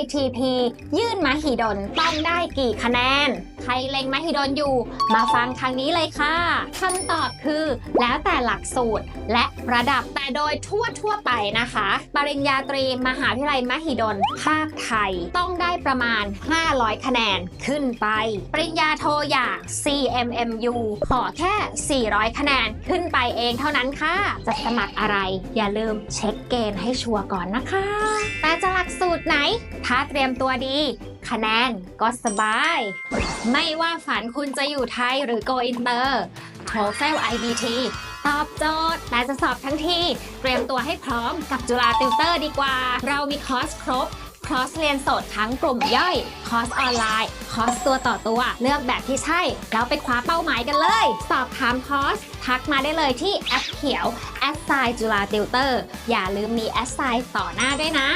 ITP ยื่นมหิดลต้องได้กี่คะแนน ครเล็งมหิดลอยู่ มาฟังทางนี้เลยค่ะคำตอบคือ แล้วแต่หลักสูตรและระดับแต่โดยทั่วทั่วไปนะคะ ปริญญาตรีมหาวิทยาลัยมหิดลภาคไทย ต้องได้ประมาณ 500 คะแนนขึ้นไป ปริญญาโทอย่าง CMMU ขอแค่ 400 คะแนนขึ้นไปเองเท่านั้นค่ะ จะสมัครอะไร อย่าลืมเช็คเกณฑ์ให้ชัวร์ก่อนนะคะ แต่จะหลักสูตรไหน ถ้าเตรียมตัวดี คะแนนก็สบาย มไม่ว่าฝันคุณจะอยู่ไทยหรือ Go Inter TOEFL IBT ตอบโจทย์แต่จะสอบทั้งทีเตรียมตัวให้พร้อมกับจุฬาติวเตอร์ดีกว่า เรามีคอร์สครบคอร์สเรียนสดทั้งกลุ่มย่อย คอร์สออนไลน์ คอร์สตัวต่อตัว เลือกแบบที่ใช่ แล้วไปคว้าเป้าหมายกันเลย สอบถามคอร์ส ทักมาได้เลยที่แอปเขียวแอดไซจุฬาติวเตอร์อย่าลืมมีแอดไซต่อหน้าด้วยนะ